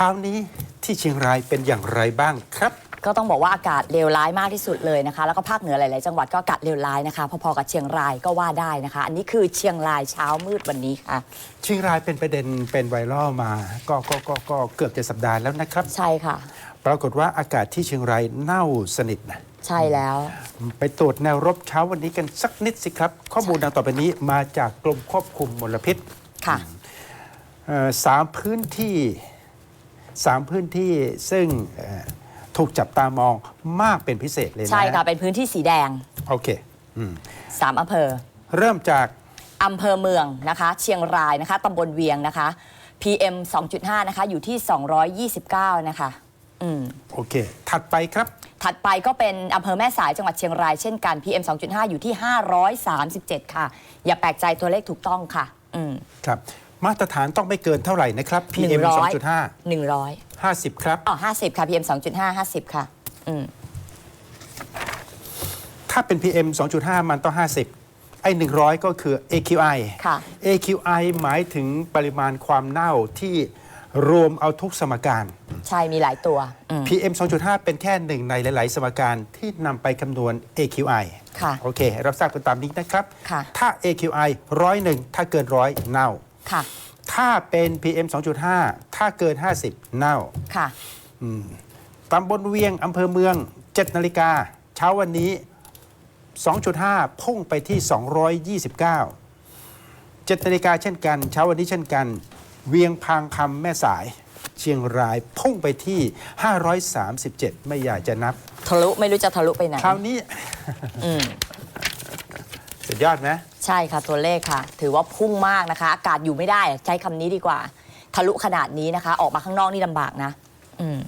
ช้านี้ที่เชียงรายเป็นอย่างไรบ้างครับ ก็ต้องบอกว่าอากาศเลวร้ายมากที่สุดเลยนะคะ แล้วก็ภาคเหนือหลาย ๆ จังหวัดก็อากาศเลวร้ายนะคะ พอ ๆ กับเชียงรายก็ว่าได้นะคะ อันนี้คือเชียงรายเช้ามืดวันนี้ค่ะ เชียงรายเป็นประเด็นเป็นไวรัลมา ก็ก็ก็ก็เกือบจะสัปดาห์แล้วนะครับ ใช่ค่ะ ปรากฏว่าอากาศที่เชียงรายเน่าสนิทนะ ใช่แล้ว ไปตรวจแนวรบเช้าวันนี้กันสักนิดสิครับ ข้อมูลดังต่อไปนี้มาจากกรมควบคุมมลพิษค่ะ เอ่อสามพื้นที่ สามพื้นที่ซึ่งเอ่อถูกจับตามองมากเป็นพิเศษเลยนะใช่ค่ะ เป็นพื้นที่สีแดง โอเคอืม3อำเภอ เริ่มจาก อำเภอเมืองนะคะ เชียงรายนะคะตำบลเวียงนะคะ PM 2.5 นะคะ อยู่ที่ 229 นะคะ อืม โอเค ถัดไปครับ ถัดไปก็เป็นอำเภอแม่สายจังหวัดเชียงรายเช่นกัน PM 2.5 อยู่ที่ 537 ค่ะ อย่าแปลกใจตัวเลขถูกต้องค่ะ อืม ครับ มาตรฐานต้องไม่เกินเท่าไหร่นะครับ PM 100 2.5 100 50 ครับ อ๋อ50ค่ะ PM 2.5 50ค่ะ อืม ถ้าเป็น PM 2.5 มันต้อง 50 ไอ้ 100 ก็คือ AQI ค่ะ AQI หมายถึงปริมาณความเน่าที่รวมเอาทุกสมการ ใช่มีหลายตัว อืม PM 2.5 เป็นแค่หนึ่งในหลาย ๆ สมการที่นำไปคำนวณ AQI ค่ะโอเค รับทราบกันตามนี้นะครับ ค่ะ ถ้า AQI ร้อยหนึ่งถ้าเกินร้อยเน่า ค่ะ ถ้าเป็น PM 2.5 ถ้าเกิน 50 เน่าค่ะตำบลเวียงอำเภอเมือง 7 นาฬิกา เช้าวันนี้ 2.5 พุ่งไปที่ 229 7นาฬิกาเช่นกัน เช้าวันนี้เช่นกัน เวียงพางคำแม่สาย เชียงรายพุ่งไปที่ 537 ไม่อยากจะนับ ทะลุไม่รู้จะทะลุไปไหนคราวนี้ อืม สุดยอดไหมใช่ค่ะตัวเลขค่ะ ถือว่าพุ่งมากนะคะ อากาศอยู่ไม่ได้ใช้คำนี้ดีกว่า ทะลุขนาดนี้นะคะ ออกมาข้างนอกนี่ลำบากนะ อืม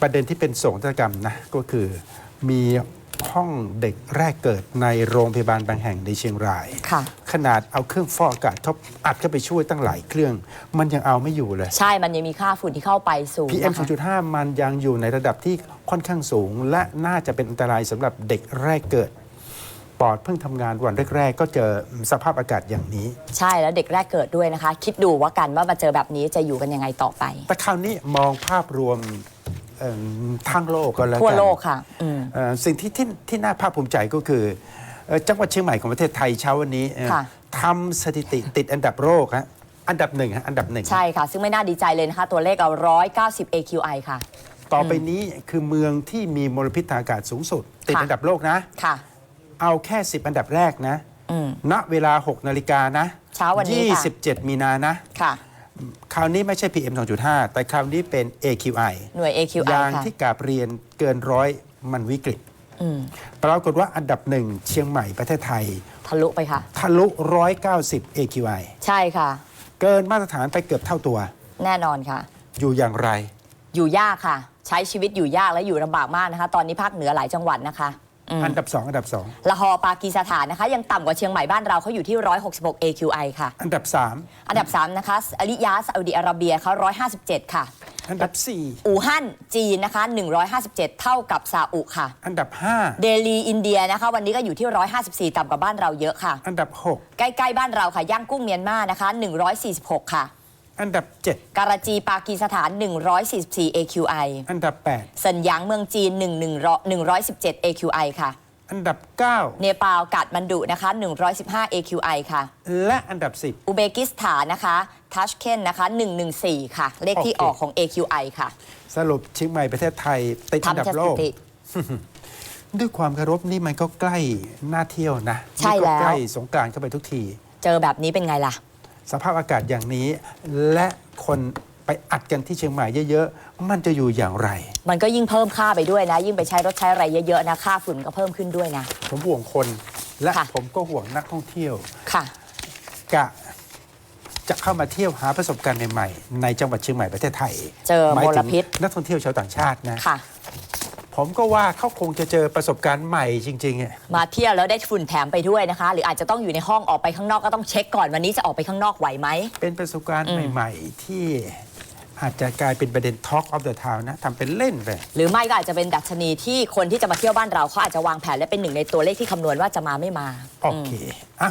ประเด็นที่เป็นโศกนาฏกรรมนะก็คือมีห้องเด็กแรกเกิดในโรงพยาบาลบางแห่งในเชียงราย ค่ะข นาดเอาเครื่องฟอกอากาศเขาอัดเข้าไปช่วยตั้งหลายเครื่อง มันยังเอาไม่อยู่เลย ใช่มันยังมีค่าฝุ่นที่เข้าไปสูง PM นะคะ2.5 มันยังอยู่ในระดับที่ค่อนข้างสูง และน่าจะเป็นอันตรายสำหรับเด็กแรกเกิดปอดเพิ่งทำงานวันแรก ๆ ก็เจอสภาพอากาศอย่างนี้ ใช่แล้วเด็กแรกเกิดด้วยนะคะ คิดดูว่ากันว่ามาเจอแบบนี้จะอยู่กันยังไงต่อไป แต่คราวนี้มองภาพรวมเอิ่มทั้งโลกก็แล้วกันทั่วโลกค่ะอืมเอ่อสิ่งที่ที่ที่น่าภาคภูมิใจก็คือเอ่อ จังหวัดเชียงใหม่ของประเทศไทยเช้าวันนี้เอ่อค่ะทำสถิติติดอันดับโลกฮะอันดับหนึ่งฮะอันดับหนึ่งใช่ค่ะ ซึ่งไม่น่าดีใจเลยนะคะ ตัวเลขเรา190 AQI ค่ะ ต่อไปนี้คือเมืองที่มีมลพิษทางอากาศสูงสุด ติดค่ะอันดับโลกนะค่ะ เอาแค่ 10 อันดับแรกนะอืมณเวลา 6 นาฬิกานะเช้าวันนี้ค่ะ27 มีนานะค่ะคราวนี้ไม่ใช่ PM 2.5 แต่คราวนี้เป็น AQI หน่วย AQI อย่างค่ะที่กาบเรียนเกินร้อยมันวิกฤตอืม ปรากฏว่าอันดับหนึ่งเชียงใหม่ประเทศไทย ทะลุไปค่ะ ทะลุ 190 AQI ใช่ค่ะ เกินมาตรฐานไปเกือบเท่าตัว แน่นอนค่ะ อยู่อย่างไร อยู่ยากค่ะ ใช้ชีวิตอยู่ยากและอยู่ลำบากมากนะคะ ตอนนี้ภาคเหนือหลายจังหวัดนะคะ อืมอันดับ 2 อันดับละฮอปากีสถานนะคะ ยังต่ำกว่าเชียงใหม่บ้านเราเขาอยู่ที่ 166 AQI ค่ะ2อันดับอันดับ 3 นะคะอริยาซาอุดิอาระเบียเขา157 ค่ะ3อันดับอู่ฮั่นจีนนะคะ 157 เท่ากับซาอุค่ะ4อันดับเดลีอินเดียนะคะ วันนี้ก็อยู่ที่ 154 ต่ำกว่าบ้านเราเยอะค่ะ5อันดับใกล้ๆบ้านเราค่ะย่างกุ้งเมียนมานะคะ 146 ค่ะ6 อันดับการาจีปากีสถาน 144 AQI 7อันดับเซินหยางเมืองจีน 1 117 AQI ค่ะ8อันดับเนปาลกาดมันดุนะคะ 115 AQI ค่ะ9และอันดับอุเบกิสถานนะคะทัชเคนนะคะ 114 ค่ะ เลขที่โอเคออกของ AQI ค่ะ10สรุปเชียงใหม่ประเทศไทย ติดอันดับทำสโลถิกติด้วยความเคารพนี่มันก็ใกล้หน้าเที่ยวนะใช่นี่ก็แล้วใกล้สงกรารเข้าไปทุกที เจอแบบนี้เป็นไงล่ะ สภาพอากาศอย่างนี้ และคนไปอัดกันที่เชียงใหม่เยอะๆ มันจะอยู่อย่างไร มันก็ยิ่งเพิ่มค่าไปด้วยนะ ยิ่งไปใช้รถใช้อะไรเยอะๆนะค่าฝุ่นก็เพิ่มขึ้นด้วยนะ ผมห่วงคนและค่ะผมก็ห่วงนักท่องเที่ยวค่ะกะจะเข้ามาเที่ยวหาประสบการณ์ใหม่ๆในจังหวัดเชียงใหม่ประเทศไทย เจอหมายมถึลงพิษนักท่องเที่ยวชาวต่างชาตินะค่ะ ผมก็ว่าเขาคงจะเจอประสบการณ์ใหม่จริงๆอะมาเที่ยวแล้วได้ฝุ่นแถมไปด้วยนะคะ หรืออาจจะต้องอยู่ในห้องออกไปข้างนอกก็ต้องเช็คก่อนวันนี้จะออกไปข้างนอกไหวไหม เป็นประสบการณ์อืมใหม่ ๆ ที่อาจจะกลายเป็นประเด็น Talk of the Town นะทำเป็นเล่นไป หรือไม่ก็อาจจะเป็นดัชนีที่คนที่จะมาเที่ยวบ้านเราเขาอาจจะวางแผนและเป็นหนึ่งในตัวเลขที่คำนวณว่าจะมาไม่มา โอเคอะ